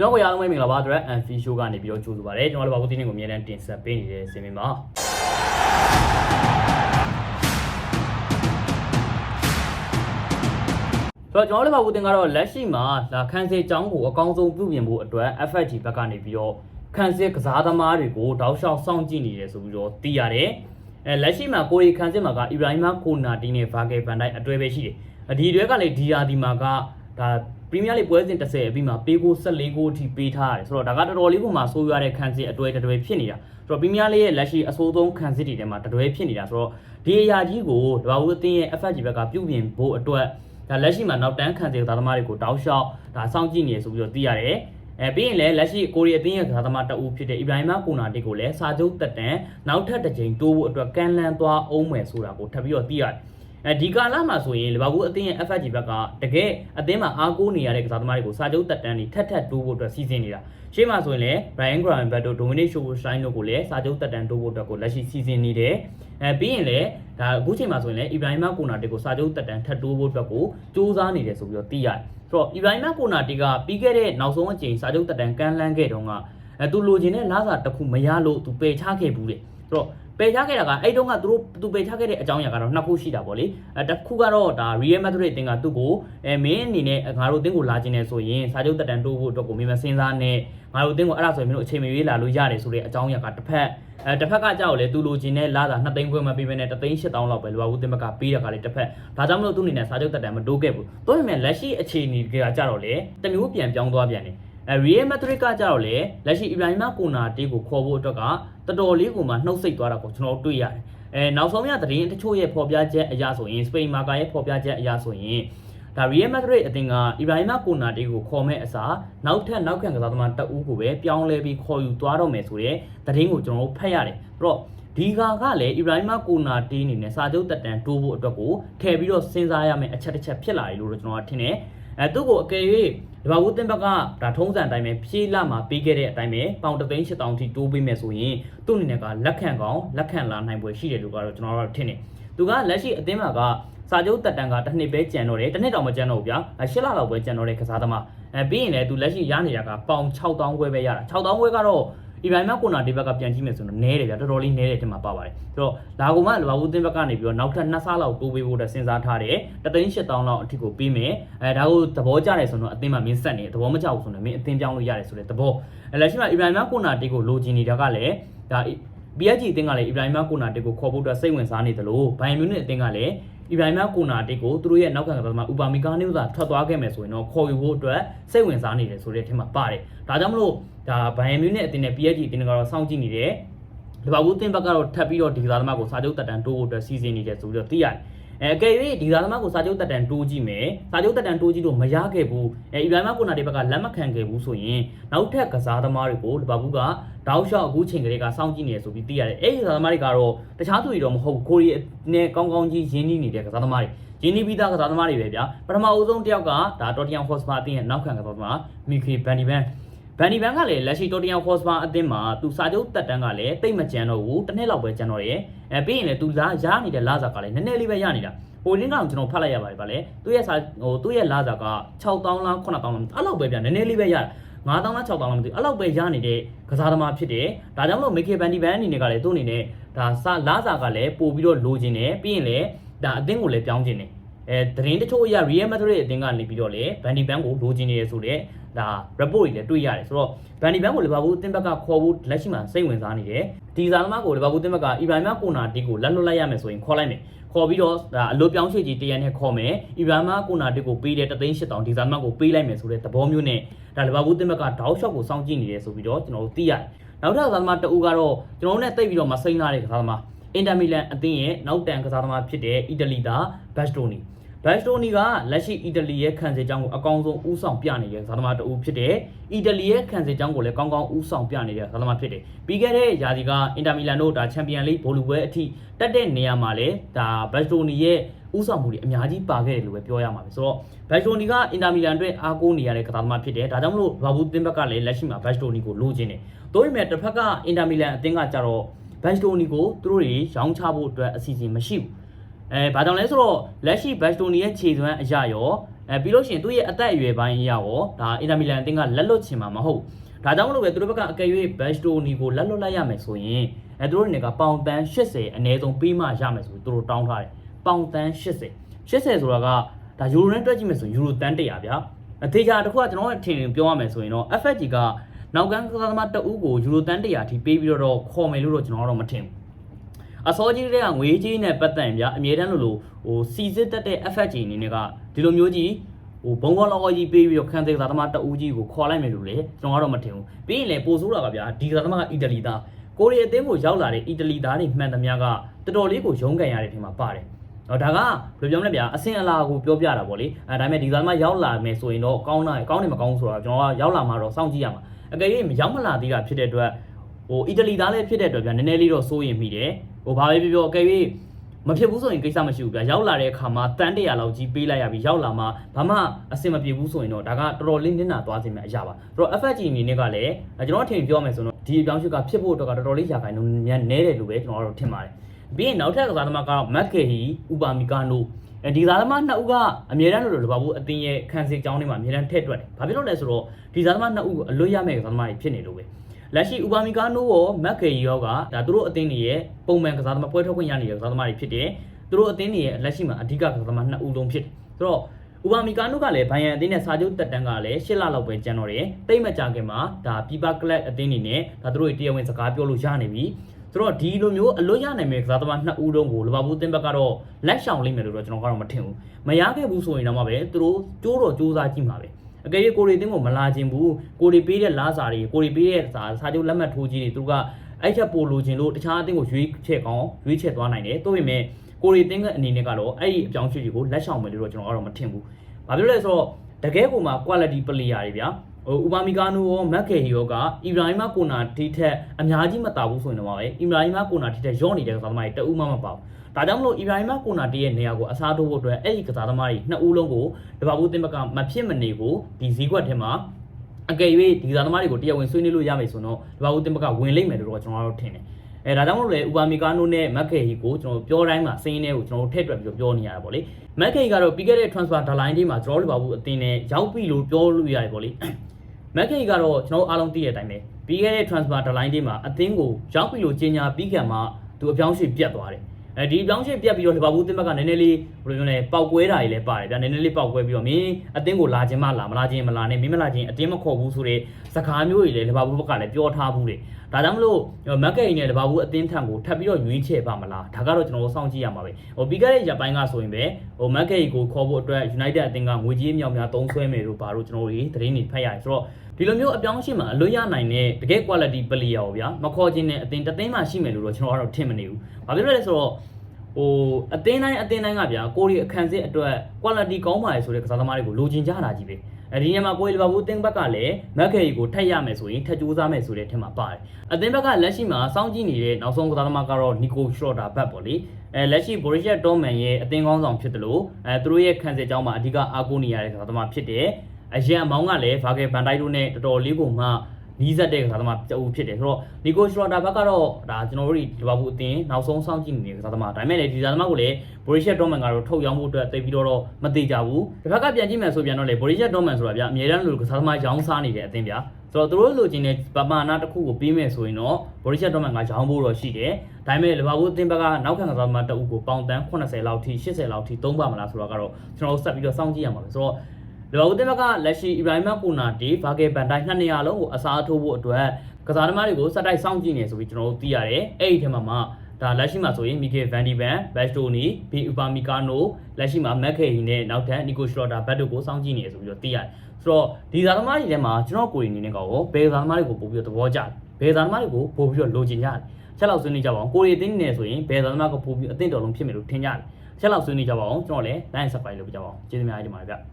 ကျွန်တော်ကိုရအောင်မင်္ဂလာပါ Direct and Free Show ကနေပြီးတော့ကြိုဆိုပါရစေကျွန်တော်တို့ဘာကိုတင်းနေကိုအများနဲ့တင်ဆက်ပေးနေတဲ့စီမင်းပါဆိုတော့ကျွန်တော်တို့ဘာကိုတင်ကတော့လက်ရှိမှာဒါခန်းစစ်ចောင်းကိုအကောင်းဆုံးပြုပြင်ဖို့အတွက် FFG ဘက်ကနေပြီးတော့ခန်းစစ်ကစားသမားတွေကိုတောက်လျှောက်စောင့်ကြည့်နေတယ်ဆိုပြီးတော့သိရတယ်အဲလက်ရှိမှာကိုရီခန်းစစ်မှာကအီဘရာဟီမာကိုနာတီနဲ့ဗာဂယ်ဗန်ဒိုက်အတွဲပဲရှိတယ်အဒီအတွဲကလည်းဒီယာဒီမှာကဒါ ပရီးမီးယားလိပွဲစဉ်30အပြီးမှာပေးကို14ကိုအထိပေးထားရတယ်ဆိုတော့ဒါကတော်တော်လေးကိုမှဆိုးရွားတဲ့ခန်းစစ်အတွဲတတွဲဖြစ်နေတာဆိုတော့ပရီးမီးယားလိရဲ့လက်ရှိအဆိုးဆုံးခန်းစစ်တွေထဲမှာတတွဲဖြစ်နေတာဆိုတော့ဒီအရာကြီးကိုတဘာဝအသင်းရဲ့ FFG ဘက်ကပြုပြင်ဖို့အတွက်ဒါလက်ရှိမှာနောက်တန်းခံစီသားသမားတွေကိုတောက်လျှောက်ဒါစောင့်ကြည့်နေရဆိုပြီးတော့သိရတယ်အဲပြီးရင်လည်းလက်ရှိကိုရီးယားအသင်းရဲ့ကစားသမားတအူးဖြစ်တဲ့အီဘရာဟီမာကိုနာတစ်ကိုလည်းစာချုပ်တက်တန်နောက်ထပ်တစ်ကြိမ်တိုးဖို့အတွက်ကန်လန်သွားအောင်မယ်ဆိုတာကိုထပ်ပြီးတော့သိရတယ် အဲဒီကာလမှာဆိုရင်လီဗာပူးအသင်းရဲ့ FFG ဘက်ကတကယ်အသင်းမှာအားကိုးနေရတဲ့ကစားသမားတွေကိုစာချုပ်တက်တန်တွေထပ်ထပ်တိုးဖို့အတွက်စီစဉ်နေတာရှေ့မှာဆိုရင်လည်း Brian Gravenberch တို့ Dominic Szoboszlai တို့ကိုလည်းစာချုပ်တက်တန်တိုးဖို့အတွက်ကိုလက်ရှိစီစဉ်နေတယ်အဲပြီးရင်လည်းဒါအခုချိန်မှာဆိုရင်လည်း Ibrahim Kona တစ်ကိုစာချုပ်တက်တန်ထပ်တိုးဖို့အတွက်ကိုစူးစမ်းနေတယ်ဆိုပြီးတော့သိရတယ်ဆိုတော့ Ibrahim Kona တစ်ကပြီးခဲ့တဲ့နောက်ဆုံးအချိန်စာချုပ်တက်တန်ကန်လန်းခဲ့တုန်းကအဲသူလိုချင်တဲ့လာစာတစ်ခုမရလို့သူပယ်ချခဲ့ဘူးတဲ့ဆိုတော့ ပယ်ချခဲ့တာကအဲ့တုန်းကသူတို့သူပယ်ချခဲ့တဲ့အကြောင်းအရာကတော့နှစ်ခုရှိတာပေါ့လေအဲတစ်ခုကတော့ဒါ Real Madrid အတင်းကသူ့ကိုအဲမင်းအနေနဲ့ငါတို့အတင်းကိုလာခြင်းနေဆိုရင်စာချုပ်တက်တန်တိုးဖို့အတွက်ကိုမင်းမစင်စားနဲ့ငါတို့အတင်းကိုအဲ့ဒါဆိုရင်မင်းတို့အချိန်မရွေးလာလို့ရတယ်ဆိုတဲ့အကြောင်းအရာကတစ်ဖက်အဲတစ်ဖက်ကကြောက်လေသူလိုချင်တဲ့လာတာ2သိန်းခွဲမပေးဘဲနဲ့3သိန်း8000လောက်ပဲလိုပါဘူးတင်ဘက်ကပေးတာကလေတစ်ဖက်ဒါကြောင့်မလို့သူအနေနဲ့စာချုပ်တက်တန်မတိုးခဲ့ဘူးတိုးပေမဲ့လက်ရှိအခြေအနေကကြတော့လေတမျိုးပြန်ပြောင်းသွားပြန်တယ်အဲ Real Madrid ကကြတော့လေလက်ရှိ Ibrahima Kona တေးကိုခေါ်ဖို့အတွက်ကတော်တော်လေးကိုမှနှုတ်ဆက်သွားတာကိုကျွန်တော်တွေ့ရတယ်အဲနောက်ဆုံးရသတင်းတချို့ရဲ့ဖော်ပြချက်အရာဆိုရင် Spain Marca ရဲ့ဖော်ပြချက်အရာဆိုရင်ဒါ Real Madrid အသင်းက Ibrahima Kona တေးကိုခေါ်မဲ့အစားနောက်ထပ်နောက်ခံကစားသမားတအူးကိုပဲပြောင်းလဲပြီးခေါ်ယူသွားတော့မယ်ဆိုတဲ့သတင်းကိုကျွန်တော်တို့ဖတ်ရတယ်အဲ့တော့ဒီကာကလည်း Ibrahima Kona တေးအနေနဲ့စာချုပ်တက်တန်တိုးဖို့အတွက်ကိုထည့်ပြီးတော့စဉ်းစားရမယ်အချက်တစ်ချက်ဖြစ်လာတယ်လို့ကျွန်တော်ကထင်တယ် အဲသူ့ကိုအကယ်၍ဒီဘာဝူတင်ဘက်ကဒါထုံးစံအတိုင်းပဲဖြေးလာမှာပေးခဲ့တဲ့အတိုင်းပဲပေါင်တသိန်း8000ထိတိုးပေးမယ်ဆိုရင်သူ့အနေနဲ့ကလက်ခံကောင်းလက်ခံလာနိုင်ပွဲရှိတယ်လို့ကတော့ကျွန်တော်တို့ထင်တယ်သူကလက်ရှိအသင်းမှာကစာချုပ်တက်တန်ကတစ်နှစ်ပဲကြံတော့တယ်တစ်နှစ်တောင်မကြံတော့ဘူးဗျာ၈လလောက်ပဲကြံတော့တဲ့ကစားသမားအဲပြီးရင်လည်းသူလက်ရှိရနေတာကပေါင်6000ခွဲပဲရတာ6000ခွဲကတော့ ဒီဘိုင်မကိုနာဒီဘက်ကပြန်ကြည့်မယ်ဆိုတော့နဲတယ်ဗျာတော်တော်လေးနဲတယ်တင်မှာပါပါတယ်ဆိုတော့ဒါကမှလဘာဘူးတင်ဘက်ကနေပြီးတော့နောက်ထပ်2ဆလောက်တိုးပေးဖို့အတွက်စဉ်းစားထားတယ်တသိန်း8000လောက်အထိကိုပေးမယ်အဲဒါကိုသဘောကျတယ်ဆိုတော့အသင်းမှာမင်းဆက်နေတယ်သဘောမကျဘူးဆိုတော့မင်းအသင်းပြောင်းလို့ရတယ်ဆိုတဲ့သဘောအဲလက်ရှိမှာအီဘရာဟီမာကိုနာတီကိုလိုချင်နေတာကလည်းဒါ PSG အသင်းကလည်းအီဘရာဟီမာကိုနာတီကိုခေါ်ဖို့အတွက်စိတ်ဝင်စားနေတယ်လို့ဘိုင်မြူနစ်အသင်းကလည်း အီဘရာဟီမာကိုနာတစ်ကိုသူတို့ရဲ့နောက်ခံကစားသမားဥပါမီကာနစ်သာထွက်သွားခဲ့မယ်ဆိုရင်တော့ခေါ်ယူဖို့အတွက်စိတ်ဝင်စားနေတယ်ဆိုတဲ့အထက်မှာပါတယ်။ဒါကြောင့်မလို့ဒါဘိုင်ယန်မြူနစ်အသင်းနဲ့ PSG အသင်းကတော့စောင့်ကြည့်နေတယ်။လီဗာပူးအသင်းဘက်ကတော့ထပ်ပြီးတော့ဒီကစားသမားကိုစာချုပ်တက်တန်တိုးဖို့အတွက်စီစဉ်နေတယ်ဆိုပြီးတော့သိရတယ်။ အဲအကယ်၍ဒီကစားသမားကိုစာချုပ်တက်တန်တိုးကြည့်မယ်။စာချုပ်တက်တန်တိုးကြည့်လို့မရခဲ့ဘူး။အဲအီဗန်မာကိုနာဒီဘက်ကလက်မခံခဲ့ဘူးဆိုရင်နောက်ထပ်ကစားသမားတွေကိုလီဗာပူးကတောက်လျှောက်အခုချိန်ကလေးကစောင့်ကြည့်နေတယ်ဆိုပြီးသိရတယ်။အဲဒီကစားသမားတွေကတော့တခြားသူတွေတော့မဟုတ်ဘူး။ကိုရီးယားနဲ့ကောင်းကောင်းကြီးရင်းနှီးနေတဲ့ကစားသမားတွေရင်းနှီးပြီးသားကစားသမားတွေပဲဗျာပထမအဦးဆုံးတစ်ယောက်ကဒါတော်တီယန်ဟော့စပါအသင်းရဲ့နောက်ခံကစားသမားမီခီဘန်ဒီဘန် ဘန်ဒီဘန်ကလည်းလက်ရှိတော်တီယန်ဟော့စပါအသင်းမှာသူစာချုပ်တက်တန်းကလည်းတိတ်မကြမ်းတော့ဘူးတစ်နှစ်လောက်ပဲကြမ်းတော့တယ်အဲပြီးရင်လည်းသူလာရနေတဲ့လာစာကလည်းနည်းနည်းလေးပဲရနေတာဟိုလင်းကောင်ကျွန်တော်ဖတ်လိုက်ရပါတယ်ဗာလေသူ့ရဲ့စာဟိုသူ့ရဲ့လာစာက6000လား9000လားအဲ့လောက်ပဲဗျာနည်းနည်းလေးပဲရတာ9000လား6000လားမသိဘူးအဲ့လောက်ပဲရနေတဲ့ကစားသမားဖြစ်တယ်ဒါကြောင့်မလို့မီခီဘန်ဒီဘန်အနေနဲ့ကလည်းသူ့အနေနဲ့ဒါစာလာစာကလည်းပို့ပြီးတော့လိုချင်တယ်ပြီးရင်လည်းဒါအသင်းကိုလည်းပြောင်းချင်တယ်အဲသတင်းတချို့အရ Real Madrid အသင်းကနေပြီးတော့လေဘန်ဒီဘန်ကိုလိုချင်နေရဆိုတဲ့ ဒါ report တွေလည်းတွေ့ရတယ်ဆိုတော့ဘန်ဒီဘန်ကိုလီဗာပူးအသင်းဘက်ကခေါ်ဖို့လက်ရှိမှာစိတ်ဝင်စားနေတယ်ဒီဇာသမားကိုလီဗာပူးအသင်းဘက်ကအီဗန်မာကိုနာတီကိုလက်လွတ်လိုက်ရမယ်ဆိုရင်ခေါ်လိုက်မယ်ခေါ်ပြီးတော့ဒါအလိုပြောင်းရွှေ့ကြီးတရန်နဲ့ခေါ်မယ်အီဗန်မာကိုနာတီကိုပေးတဲ့တသိန်း8000ဒီဇာသမားကိုပေးလိုက်မယ်ဆိုတဲ့သဘောမျိုးနဲ့ဒါလီဗာပူးအသင်းဘက်ကတောက်ရှော့ကိုစောင့်ကြည့်နေတယ်ဆိုပြီးတော့ကျွန်တော်တို့သိရတယ်နောက်ထပ်ကစားသမားတဦးကတော့ကျွန်တော်တို့နဲ့တိတ်ပြီးတော့မစိမ့်လာတဲ့ကစားသမားအင်တာမီလန်အသင်းရဲ့နောက်တန်ကစားသမားဖြစ်တဲ့အီတလီသားဘတ်စတိုနီ ဘတ်စတိုနီကလက်ရှိအီတလီရဲ့ခံစစ်ကြောင်းကိုအကောင်းဆုံးဦးဆောင်ပြနေတဲ့ဇာသမားတဦးဖြစ်တယ်။အီတလီရဲ့ခံစစ်ကြောင်းကိုလည်းကောင်းကောင်းဦးဆောင်ပြနေတဲ့ဇာသမားဖြစ်တယ်။ပြီးခဲ့တဲ့ရာသီကအင်တာမီလန်တို့ဒါချန်ပီယံလိဘောလူပွဲအထိတက်တဲ့နေရာမှာလည်းဒါဘတ်စတိုနီရဲ့ဦးဆောင်မှုတွေအများကြီးပါခဲ့တယ်လို့ပဲပြောရမှာပဲ။ဆိုတော့ဘတ်စတိုနီကအင်တာမီလန်အတွက်အားကိုးနေရတဲ့ကစားသမားဖြစ်တယ်။ဒါကြောင့်မလို့ဘာဘူးတင်ဘက်ကလည်းလက်ရှိမှာဘတ်စတိုနီကိုလိုချင်တယ်။တို့ပေမဲ့တစ်ဖက်ကအင်တာမီလန်အသင်းကကြတော့ဘတ်စတိုနီကိုသူတို့တွေရောင်းချဖို့အတွက်အစီအစဉ်မရှိဘူး။ အဲဘာကြောင့်လဲဆိုတော့လက်ရှိဘတ်စတိုနီရဲ့ခြေစွမ်းအရာရောအဲပြီးလို့ရှိရင်သူ့ရဲ့အသက်အရွယ်ပိုင်းအရရောဒါအင်တာမီလန်အသင်းကလက်လွတ်ချင်မှာမဟုတ်ဒါကြောင့်မလို့ပဲသူတို့ဘက်ကအကယ်၍ဘက်စတိုနီကိုလက်လွတ်လိုက်ရမယ်ဆိုရင်အဲသူတို့တွေကပေါင်တန်း80အနည်းဆုံးပေးမှရမယ်ဆိုပြီးသူတို့တောင်းထားတယ်ပေါင်တန်း80 80ဆိုတာကဒါယူရိုနဲ့တွက်ကြည့်မယ်ဆိုယူရိုတန်း100ဗျာအသေးချာတစ်ခုကကျွန်တော်အထင်ပြောရမယ်ဆိုရင်တော့ FFG ကနောက်ကန်းကစားသမားတအူးကိုယူရိုတန်း100ထိပေးပြီးတော့ခေါ်မယ်လို့တော့ကျွန်တော်တော့မထင်ဘူး အစောကြီးတွေကငွေကြီးနဲ့ပတ်သက်ရင်ဗျာအမြဲတမ်းလို့လို့ဟိုစီစစ်တက်တဲ့ FFG အနေနဲ့ကဒီလိုမျိုးကြီးဟိုဘုံဘောလောက်ကြီးပေးပြီးတော့ခံသေးကစားသမားတအူးကြီးကိုခေါ်လိုက်မယ်လို့လေကျွန်တော်ကတော့မထင်ဘူးပြီးရင်လေပိုဆိုးတာကဗျာဒီကစားသမားကအီတလီသားကိုရီးယားအသင်းကိုရောက်လာတဲ့အီတလီသားတွေမှန်သမျှကတော်တော်လေးကိုရုန်းကန်ရတဲ့ထင်မှာပါတယ်တော့ဒါကဘယ်လိုပြောမလဲဗျာအစင်အလာကိုပြောပြတာပေါ့လေအဲဒါပေမဲ့ဒီကစားသမားရောက်လာမယ်ဆိုရင်တော့ကောင်းတာကောင်းတယ်မကောင်းဘူးဆိုတော့ကျွန်တော်ကရောက်လာမှတော့စောင့်ကြည့်ရမှာအကယ်၍ရောက်မလာသေးတာဖြစ်တဲ့အတွက်ဟိုအီတလီသားလည်းဖြစ်တဲ့အတွက်ဗျာနည်းနည်းလေးတော့စိုးရင်မိတယ် ဟိုဘာပဲပြောပြောအကယ်၍မဖြစ်ဘူးဆိုရင်ကိစ္စမရှိဘူးဗျာရောက်လာတဲ့အခါမှာတန်းတရာလောက်ကြီးပေးလိုက်ရပြီရောက်လာမှဘာမှအဆင်မပြေဘူးဆိုရင်တော့ဒါကတော်တော်လေးနင်းနာသွားစေမယ့်အရာပါအဲ့တော့ FFG အနေနဲ့ကလည်းကျွန်တော်အထင်ပြောမယ်ဆိုတော့ဒီအပြောင်းအရွှေ့ကဖြစ်ဖို့အတွက်ကတော်တော်လေးရာခိုင်နှုန်းများနဲတယ်လို့ပဲကျွန်တော်ကတော့ထင်ပါတယ်ပြီးရင်နောက်ထပ်ကစားသမားကတော့မက်ကေဟီဥပါမီကာနိုအဲဒီကစားသမားနှစ်ဦးကအမြဲတမ်းလို့လို့ဘာဘူးအတင်းရဲ့ခံစစ်ကြောင်းတွေမှာအမြဲတမ်းထည့်တွက်တယ်။ဘာဖြစ်လို့လဲဆိုတော့ဒီကစားသမားနှစ်ဦးအလွတ်ရမယ့်ကစားသမားတွေဖြစ်နေလို့ပဲ။ လက်ရှိဥပါမီကာနိုရောမက်ကေဟီရောကဒါသူတို့အတင်းတွေရဲ့ပုံမှန်ကစားသမားပွဲထုတ်ခွင့်ရနေတဲ့ကစားသမားတွေဖြစ်တယ်။သူတို့အတင်းတွေရဲ့လက်ရှိမှာအဓိကကစားသမားနှစ်ဦးလုံးဖြစ်တယ်။ဆိုတော့ဥပါမီကာနိုကလည်းဘိုင်ယန်အသင်းနဲ့စာချုပ်တက်တန်းကလည်း၈လလောက်ပဲကျန်တော့တယ်။တိတ်မကြခင်မှာဒါပီပါကလပ်အသင်းတွေနဲ့ဒါသူတို့ရဲ့တရားဝင်စကားပြောလို့ရနေပြီ။ဆိုတော့ဒီလိုမျိုးအလွတ်ရနိုင်မယ့်ကစားသမားနှစ်ဦးလုံးကိုလီဗာပူးအသင်းဘက်ကတော့လက်ရှောင်လိမ့်မယ်လို့တော့ကျွန်တော်ကတော့မထင်ဘူး။မရခဲ့ဘူးဆိုရင်တော့မှပဲသူတို့ကြိုးတော့ကြိုးစားကြည့်မှာပဲ။ အကယ်၍ကိုရီအသင်းကိုမလာခြင်းဘူးကိုရီပေးတဲ့လားစာတွေကိုရီပေးတဲ့စာစာချုပ်လက်မှတ်ထိုးကြီးတွေသူကအဲ့ချက်ပို့လိုချင်လို့တခြားအသင်းကိုရွေးချက်ကောင်းရွေးချက်သွားနိုင်တယ်။သို့ပေမဲ့ကိုရီအသင်းကအနေနဲ့ကတော့အဲ့ဒီအပြောင်းအရွှေ့တွေကိုလက်ရှောင်မယ်လို့တော့ကျွန်တော်ကတော့မထင်ဘူး။ဘာဖြစ်လို့လဲဆိုတော့တကယ်ကိုမှ quality player တွေဗျာ ဟိုဥပါမီကာနိုရောမက်ကေဟီရောကအီဘရာဟီမာကိုနာဒီထက်အများကြီးမတာဘူးဆိုရင်တော့ပါပဲအီဘရာဟီမာကိုနာဒီထက်ရော့နေတဲ့ကစားသမားတွေတအူးမှမပါဘူးဒါကြောင့်မလို့အီဘရာဟီမာကိုနာတီးရဲ့နေရာကိုအစားထိုးဖို့အတွက်အဲ့ဒီကစားသမားတွေနှစ်ဦးလုံးကိုလီဗာပူးအသင်းဘက်ကမဖြစ်မနေကိုဒီဈေးကွက်ထဲမှာအကယ်၍ဒီကစားသမားတွေကိုတရားဝင်ဆွေးနွေးလို့ရမယ်ဆိုတော့လီဗာပူးအသင်းဘက်ကဝင်လိမ့်မယ်လို့တော့ကျွန်တော်တို့ထင်တယ်အဲဒါကြောင့်မလို့လေဥပါမီကာနိုနဲ့မက်ကေဟီကိုကျွန်တော်ပြောတိုင်းမှာစင်းနေကိုကျွန်တော်တို့ထည့်တွက်ပြီးတော့ပြောနေရတာပေါ့လေမက်ကေဟီကတော့ပြီးခဲ့တဲ့ transfer deadline တွေမှာကျွန်တော်တို့လီဗာပူးအသင်းနဲ့ရောက်ပြီလို့ပြောလို့ရတယ်ပေါ့လေ မက်ကေကတော့ကျွန်တော်အားလုံးသိတဲ့အတိုင်းပဲပြီးခဲ့တဲ့ transfer deadline တွေမှာအသင်းကိုရောက်ပြီလို့ကြေညာပြီးခံမှသူအပြောင်းအရွှေ့ပြတ်သွားတယ်အဲဒီအပြောင်းအရွှေ့ပြတ်ပြီးတော့လီဗာပူးအသင်းဘက်ကနည်းနည်းလေးဘယ်လိုပြောလဲပောက်ကွဲတာတွေလည်းပါတယ်ဗျာနည်းနည်းလေးပောက်ကွဲပြီးတော့မင်းအသင်းကိုလာခြင်းမလာမလာခြင်းမလာနဲ့မင်းမလာခြင်းအတင်းမခေါ်ဘူးဆိုတဲ့စကားမျိုးတွေလည်းလီဗာပူးဘက်ကလည်းပြောထားဘူးတယ်ဒါကြောင့်မလို့မက်ကေနဲ့လီဗာပူးအသင်းထံကိုထပ်ပြီးတော့ရွေးချယ်ပါမလားဒါကတော့ကျွန်တော်တို့စောင့်ကြည့်ရမှာပဲဟိုပြီးခဲ့တဲ့ရက်ပိုင်းကဆိုရင်ပဲဟိုမက်ကေကိုခေါ်ဖို့အတွက် United အသင်းကငွေကြေးမြောက်များသုံးစွဲမယ်လို့ပါလို့ကျွန်တော်တို့သတင်းတွေဖတ်ရတယ်ဆိုတော့ဒီလိုမျိုးအပြောင်းအရွှေ့မှာအလွတ်ရနိုင်တဲ့တကယ် quality player ရောဗျာမခေါ်ခြင်းနဲ့အတင်းတသိန်းမှရှိမယ်လို့တော့ကျွန်တော်ကတော့ထင်မနေဘူး။ဘာဖြစ်လို့လဲဆိုတော့ဟိုအတင်းတိုင်းအတင်းတိုင်းကဗျာကိုရီအခန်းစစ်အတွက် quality ကောင်းပါလေဆိုတဲ့ကစားသမားတွေကိုလိုချင်ကြတာကြီးပဲ။ အဲဒီညမှာကိုရီလီဗာပူးအသင်းဘက်ကလည်းမက်ခေကိုထက်ရမယ်ဆိုရင်ထက်ကြိုးစားမယ်ဆိုတဲ့အထက်မှာပါတယ်။အသင်းဘက်ကလက်ရှိမှာစောင့်ကြည့်နေတဲ့နောက်ဆုံးကစားသမားကတော့နီကိုရှော့တာဘတ်ပေါ့လေ။အဲလက်ရှိဘော်ရီရှက်ဒေါမန်ရဲ့အသင်းကောင်းဆောင်ဖြစ်တယ်လို့အဲသူတို့ရဲ့ခန်းစစ်ကြောင်းမှာအဓိကအားကိုးနေရတဲ့ကစားသမားဖြစ်တယ်။အရန်အမောင်းကလည်းဗာဂယ်ဘန်တိုက်တို့နဲ့တော်တော်လေးကိုမှ နီးစပ်တဲ့ကစားသမားတအုပ်ဖြစ်တယ်ဆိုတော့နီကိုရှရော်တာဘက်ကတော့ဒါကျွန်တော်တို့ဒီလီဗာပူးအသင်းနောက်ဆုံးစောင့်ကြည့်နေတဲ့ကစားသမားဒါပေမဲ့လည်းဒီကစားသမားကိုလည်းဘော်ရီရှက်ဒေါမန်ကတော့ထုတ်ရောင်းဖို့အတွက်တိတ်ပြီးတော့မသေးကြဘူးတစ်ဖက်ကပြန်ကြည့်မယ်ဆိုပြန်တော့လေဘော်ရီရှက်ဒေါမန်ဆိုတာဗျအမြဲတမ်းလိုကစားသမားရောင်းစားနေတဲ့အသင်းဗျာဆိုတော့သူတို့လိုချင်တဲ့ပမာဏတစ်ခုကိုပြီးမယ်ဆိုရင်တော့ဘော်ရီရှက်ဒေါမန်ကရောင်းဖို့တော့ရှိတယ်ဒါပေမဲ့လီဗာပူးအသင်းဘက်ကနောက်ခံကစားသမားတအုပ်ကိုပေါင်တန်း80လောက်ထိ80လောက်ထိသုံးပါမလားဆိုတော့ကတော့ကျွန်တော်တို့ဆက်ပြီးတော့စောင့်ကြည့်ရမှာပဲဆိုတော့ လီဗာပူးတင်ဘက်ကလက်ရှိအီဘရာဟီမာကိုနာတီဗာဂေဘန်တိုင်းနှစ်နေရာလုံးကိုအစားထိုးဖို့အတွက်ကစားသမားတွေကိုစက်တိုက်စောင့်ကြည့်နေဆိုပြီးကျွန်တော်တို့သိရတယ်အဲ့ဒီထဲမှာမှဒါလက်ရှိမှာဆိုရင်မီဂေဗန်ဒီဗန်ဘက်စတိုနီဘီဥပါမီကာနိုလက်ရှိမှာမက်ခေဟီနဲ့နောက်ထပ်နီကိုရှလော်တာဘတ်တို့ကိုစောင့်ကြည့်နေဆိုပြီးတော့သိရတယ်ဆိုတော့ဒီစားသမားတွေထဲမှာကျွန်တော်ကိုယ်အနေနဲ့ကောဘယ်စားသမားတွေကိုပို့ပြီးတော့သဘောကျတယ်ဘယ်စားသမားတွေကိုပို့ပြီးတော့လိုချင်ကြတယ်ချက်လောက်ဆွေးနွေးကြပါအောင်ကိုရီအသင်းနေဆိုရင်ဘယ်စားသမားကိုပို့ပြီးအသင့်တော်လုံးဖြစ်မယ်လို့ထင်ကြတယ်ချက်လောက်ဆွေးနွေးကြပါအောင်ကျွန်တော်လည်း line subscribe လုပ်ပြကြပါအောင်ကျေးဇူးများကြီးတင်ပါတယ်ဗျ